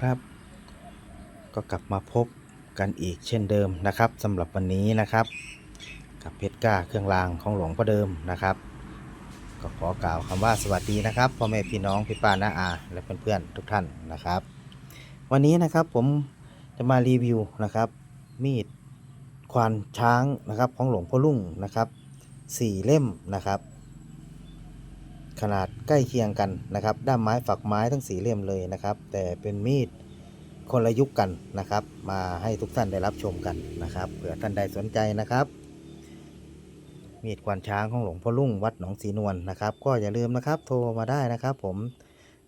ครับ ก็กลับมาพบกันอีกเช่นเดิมนะครับสำหรับวันนี้นะครับ กับเพชรกล้าเครื่องรางของหลวงพ่อเดิมนะครับ ก็ขอกล่าวคำว่าสวัสดีนะครับพ่อแม่พี่น้องพี่ป้าน้าอา และเพื่อนๆทุกท่านนะครับ วันนี้นะครับผมจะมารีวิวนะครับ มีดควานช้างนะครับของหลวงพ่อลุ่งนะครับสี่เล่มนะครับ ขนาดใกล้เคียงกันนะครับ ด้ามไม้ฝักไม้ทั้งสี่เล่มเลยนะครับ แต่เป็นมีดคนละยุคกันนะครับ มาให้ทุกท่านได้รับชมกันนะครับเผื่อท่านใดสนใจนะครับ มีดควานช้างของหลวงพ่อลุ่งวัดหนองสีนวลนะครับ ก็อย่าลืมนะครับ โทรมาได้นะครับ ผม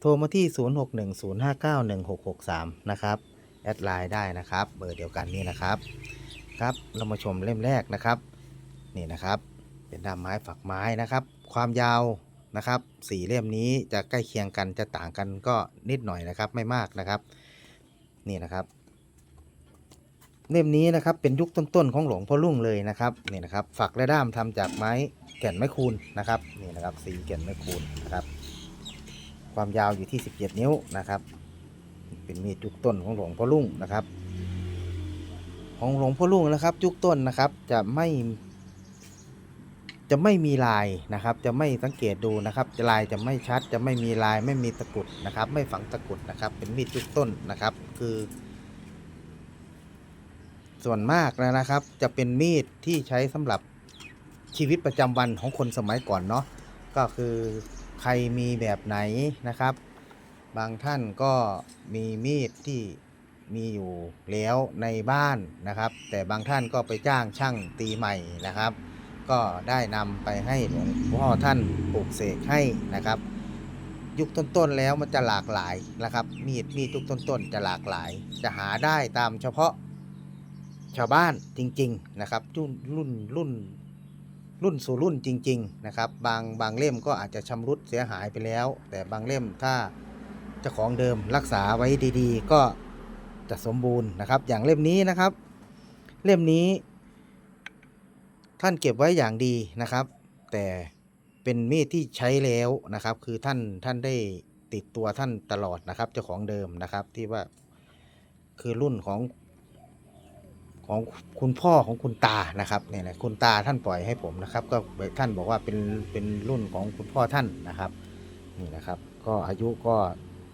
โทรมาที่ 0610591663 นะครับแอดไลน์ได้นะครับ เบอร์เดียวกันนี่นะครับครับเรามาชมเล่มแรกนะครับ นี่นะครับ เป็นด้ามไม้ฝักไม้นะครับ ความยาว นะครับสี่เล่มนี้จะใกล้เคียงกันจะต่างกันก็นิดหน่อยนะครับไม่มากนะครับ นี่นะครับ เล่มนี้นะครับเป็นยุคต้นๆของหลวงพ่อลุ่งเลยนะครับนี่นะครับฝักและด้ามทำจากไม้แก่นไม้คูนนะครับนี่นะครับสีแก่นไม้คูนนะครับ ความยาวอยู่ที่ 17 นิ้วนะครับ เป็นมีดยุคต้นของหลวงพ่อลุ่งนะครับ ของหลวงพ่อลุ่งนะครับยุคต้นนะครับจะไม่ จะไม่มีลายนะครับ จะไม่สังเกตดูนะครับลายจะไม่ชัด จะไม่มีลายไม่มีตะกุดนะครับ ไม่ฝังตะกุดนะครับ เป็นมีดยุคต้นนะครับ คือ ส่วนมากนะครับ จะเป็นมีดที่ใช้สำหรับชีวิตประจำวันของคนสมัยก่อนเนาะก็คือใครมีแบบไหนนะครับ บางท่านก็มีมีดที่มีอยู่แล้วในบ้านนะครับ แต่บางท่านก็ไปจ้างช่างตีใหม่นะครับ ก็ได้นำไปให้หลวงพ่อท่านปลูกเสกให้นะครับ ยุคต้นๆแล้วมันจะหลากหลายนะครับ มีดมีดยุคต้นๆจะหลากหลาย จะหาได้ตามเฉพาะชาวบ้านจริง ๆนะครับรุ่นรุ่นรุ่นรุ่นสู่รุ่นจริง ๆ นะครับ บางบางเล่มก็อาจจะชำรุดเสียหายไปแล้ว แต่บางเล่มถ้าเจ้าของเดิมรักษาไว้ดี ๆ ก็จะสมบูรณ์นะครับ อย่างเล่มนี้นะครับ เล่มนี้ ท่านเก็บไว้อย่างดีนะครับ แต่เป็นมีดที่ใช้แล้วนะครับ คือท่านท่านได้ติดตัวท่านตลอดนะครับ เจ้าของเดิมนะครับที่ว่าคือรุ่นของของคุณพ่อของคุณตานะครับเนี่ยนะคุณตาท่านปล่อยให้ผมนะครับ ก็ท่านบอกว่าเป็นเป็นรุ่นของคุณพ่อท่านนะครับนี่นะครับ ก็อายุก็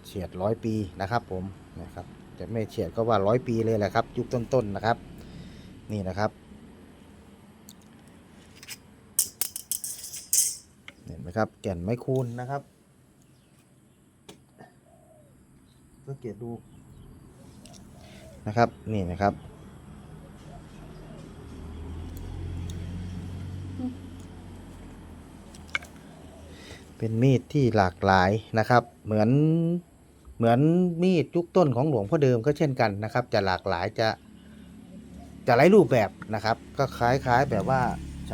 เฉียดร้อยปีนะครับ ผมนะครับจะไม่เฉียดก็ว่าร้อยปีเลยแหละครับ ยุคต้นๆนะครับ นี่นะครับ ห็นไหมครับ แก่นไม้คูนนะครับสังเกตดูนะครับนี่นะครับ เป็นมีดที่หลากหลายนะครับ เหมือนเหมือนมีดยุคต้นของหลวงพ่อเดิมก็เช่นกันนะครับ จะหลากหลายจะจะหลายรูปแบบนะครับ ก็คล้ายๆแบบว่า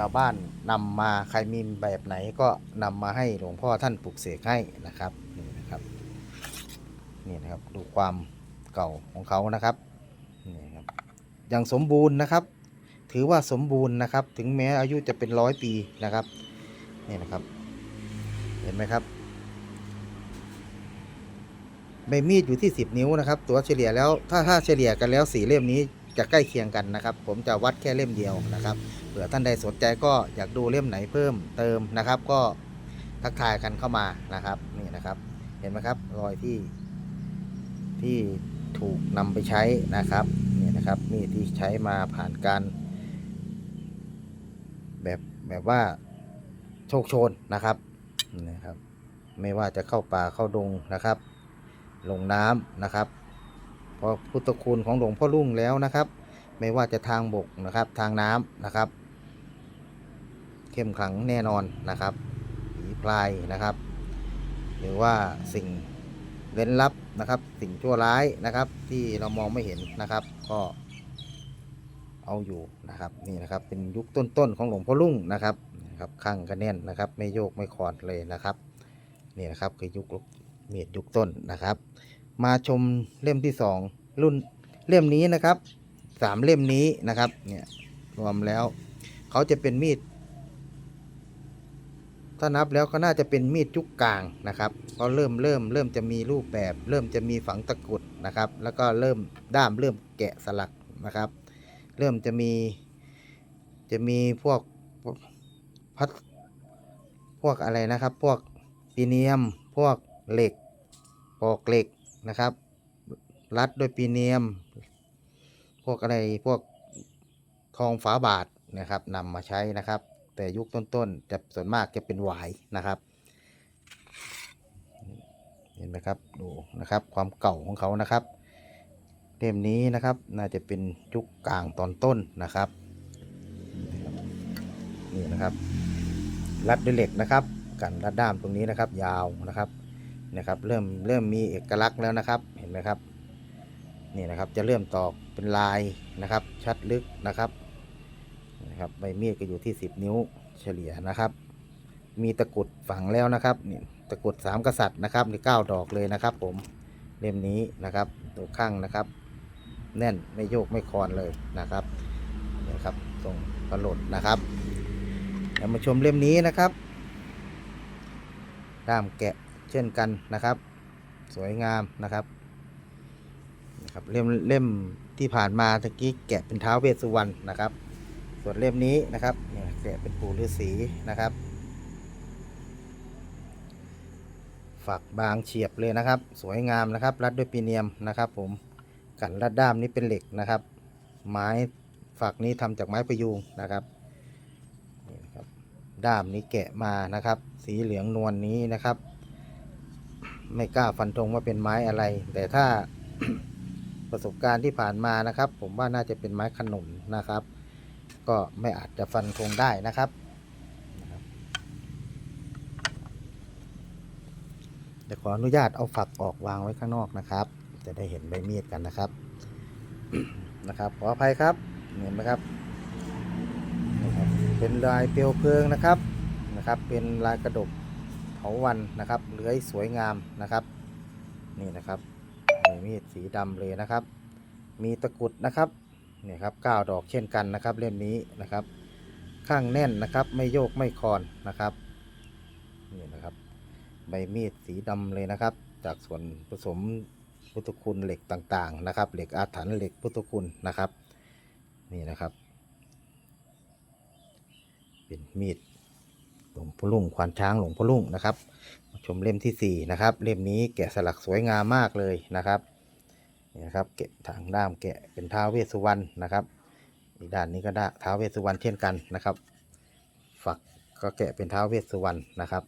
าวบ้านนำมาใครมีแบบไหนก็นำมาให้หลวงพ่อท่านปลูกเสกให้นะครับนี่นะครับนี่นะครับดูความเก่าของเขานะครับนี่ครับยังสมบูรณ์นะครับ ถือว่าสมบูรณ์นะครับ ถึงแม้อายุจะเป็นร้อยปีนะครับนี่นะครับ เห็นไหมครับใบมีดอยู่ที่ 10 นิ้วนะครับ ตัวเฉลี่ยแล้วถ้าถ้าเฉลี่ยกันแล้วสีเล่มนี้ จะใกล้เคียงกันนะครับ ผมจะวัดแค่เล่มเดียวนะครับเผื่อท่านใดสนใจก็อยากดูเล่มไหนเพิ่มเติมนะครับ ก็ทักทายกันเข้ามานะครับนี่นะครับ เห็นไหมครับรอยที่ที่ถูกนำไปใช้นะครับนี่นะครับมีที่ใช้มาผ่านการ แบบแบบว่าโชคโชนนะครับนะครับ ไม่ว่าจะเข้าป่าเข้าดงนะครับ ลงน้ำนะครับพราะพุทธคุณของหลวงพ่อรุ่งแล้วนะครับ ไม่ว่าจะทางบกนะครับ ทางน้ำนะครับ เข้มขลังแน่นอนนะครับผีพลายนะครับ หรือว่าสิ่งเร้นลับนะครับ สิ่งชั่วร้ายนะครับ ที่เรามองไม่เห็นนะครับ ก็เอาอยู่นะครับนี่นะครับ เป็นยุคต้นๆของหลวงพ่อรุ่งนะครับนะครับข้างก็แน่นนะครับ ไม่โยกไม่คลอนเลยนะครับนี่นะครับคือยุคเมียดยุคต้นนะครับ มาชมเล่มที่สองรุ่นเล่มนี้นะครับ สามเล่มนี้นะครับ เนี่ยรวมแล้วเขาจะเป็นมีด ถ้านับแล้วก็น่าจะเป็นมีดจุกกลางนะครับก็เริ่มเริ่มเริ่มจะมีรูปแบบ เริ่มจะมีฝังตะกรุดนะครับ แล้วก็เริ่มด้ามเริ่มแกะสลักนะครับ เริ่มจะมีจะมีพวกพัดพวกอะไรนะครับ พวกปีเนียม พวกเหล็กปอกเหล็กนะครับ รัดด้วยปีเนียม วกอะไรพวกทองฝาบาทนะครับนำมาใช้นะครับ แต่ยุคต้นๆจะส่วนมากจะเป็นหวายนะครับ เห็นไหมครับดูนะครับความเก่าของเขานะครับเล่มนี้นะครับน่าจะเป็นจุกกลางตอนต้นนะครับนี่นะครับ รัดด้วยเหล็กนะครับ กันรัดด้ามตรงนี้นะครับ ยาวนะครับนะครับ เริ่มเริ่มมีเอกลักษณ์แล้วนะครับเห็นไหมครับ นี่นะครับ จะเริ่มตอกเป็นลายนะครับ ชัดลึกนะครับนะครับใบมีดก็อยู่ที่ 10 นิ้วเฉลี่ยนะครับ มีตะกุดฝังแล้วนะครับนี่ตะกุดสามกษัตริย์นะครับนี่เก้าดอกเลยนะครับ ผมเล่มนี้นะครับตัวข้างนะครับ แน่นไม่โยกไม่คลอนเลยนะครับนะครับทรงประหลดนะครับเดี๋ยวมาชมเล่มนี้นะครับด้ามแกะเช่นกันนะครับ สวยงามนะครับ นะครับเล่มเล่มที่ผ่านมาตะกี้แกะเป็นเท้าวเวสสุวรรณนะครับ ส่วนเล่มนี้นะครับเนี่ยแกะเป็นปู่ฤาษีนะครับ ฝักบางเฉียบเลยนะครับ สวยงามนะครับ รัดด้วยปีเนียมนะครับ ผมกันรัดด้ามนี้เป็นเหล็กนะครับ ไม้ฝักนี้ทำจากไม้ประยูงนะครับนี่นะครับ ด้ามนี้แกะมานะครับ สีเหลืองนวลนนี้นะครับ ไม่กล้าฟันธงว่าเป็นไม้อะไร แต่ถ้า ประสบการณ์ที่ผ่านมานะครับ ผมว่าน่าจะเป็นไม้ขนุนนะครับ ก็ไม่อาจจะฟันธงได้นะครับนะครับเดี๋ยวขออนุญาตเอาฝักออกวางไว้ข้างนอกนะครับ จะได้เห็นใบมีดกันนะครับนะครับขออภัยครับเห็นไหมครับนะครับเป็นลายเปลวเพลิงนะครับนะครับ เป็นลายกระดกเถาวันนะครับเลื้อยสวยงามนะครับ นี่นะครับ มีมีดสีดำเลยนะครับ มีตะกุดนะครับเนี่ยครับเก้าดอกเช่นกันนะครับ เล่มนี้นะครับ ข้างแน่นนะครับ ไม่โยกไม่คลอนนะครับนี่นะครับ ใบมีดสีดำเลยนะครับ จากส่วนผสมพุทธคุณเหล็กต่างๆนะครับ เหล็กอาถรรพ์เหล็กพุทธคุณนะครับ นี่นะครับ เป็นมีดหลวงพ่อลุงควานช้างหลวงพ่อลุงนะครับ ชมเล่มที่ 4 นะครับ เล่มนี้แกะสลักสวยงามมากเลยนะครับนี่นะครับแกะทางด้ามแกะเป็นท้าวเวสสุวรรณนะครับอีกด้านนี้ก็ได้ท้าวเวสสุวรรณเช่นกันนะครับ ฝักก็แกะเป็นท้าวเวสสุวรรณนะครับ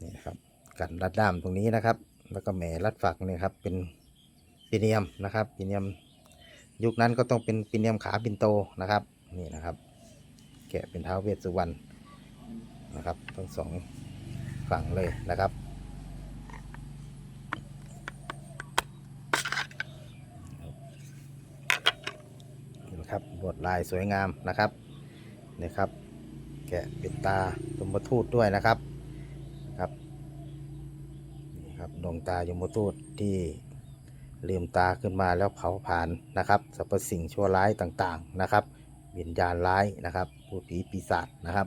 นี่นะครับกันรัดด้ามตรงนี้นะครับ แล้วก็แหมรัดฝักเนี่ยครับเป็นปีเนียมนะครับปีเนียมยุคนั้นก็ต้องเป็นปีเนียมขาปินโตนะครับนี่นะครับ แกะเป็นท้าวเวสสุวรรณนะครับทั้งสอง ฝั่งเลยนะครับ นี่นะครับลวดลายสวยงามนะครับนี่ครับ แกะปิดตายมทูตด้วยนะครับครับนี่ครับดวงตายมทูตที่ลืมตาขึ้นมาแล้วเผาผ่านนะครับสรรพสิ่งชั่วร้ายต่างๆนะครับ วิญญาณร้ายนะครับผู้ผีปีศาจนะครับ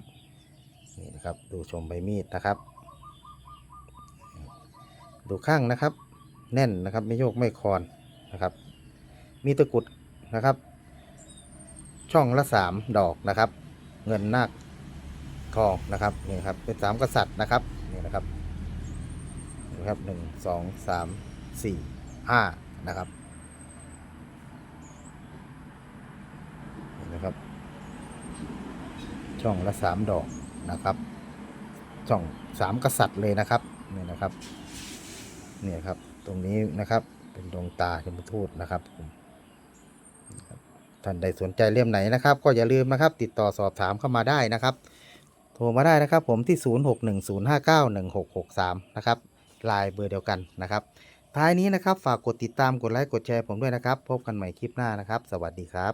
นี่นะครับดูชมใบมีดนะครับ ดูข้างนะครับ แน่นนะครับไม่โยกไม่คลอนนะครับ มีตะกุดนะครับ ช่องละสามดอกนะครับ เงินนาคทองนะครับนี่ครับเป็นสามกษัตริย์นะครับนี่นะครับนี่ครับหนึ่งสองสามสี่ห้านะครับนี่นะครับ ช่องละสามดอกนะครับ ช่องสามกษัตริย์เลยนะครับนี่นะครับ เนี่ยครับตรงนี้นะครับเป็นดวงตาชมพูทูตนะครับผมนะครับท่านใดสนใจเล่มไหนนะครับ ก็อย่าลืมนะครับ ติดต่อสอบถามเข้ามาได้นะครับ โทรมาได้นะครับ ผมที่ 0610591663 นะครับไลน์เบอร์เดียวกันนะครับ ท้ายนี้นะครับฝากกดติดตามกดไลค์กดแชร์ผมด้วยนะครับ พบกันใหม่คลิปหน้านะครับ สวัสดีครับ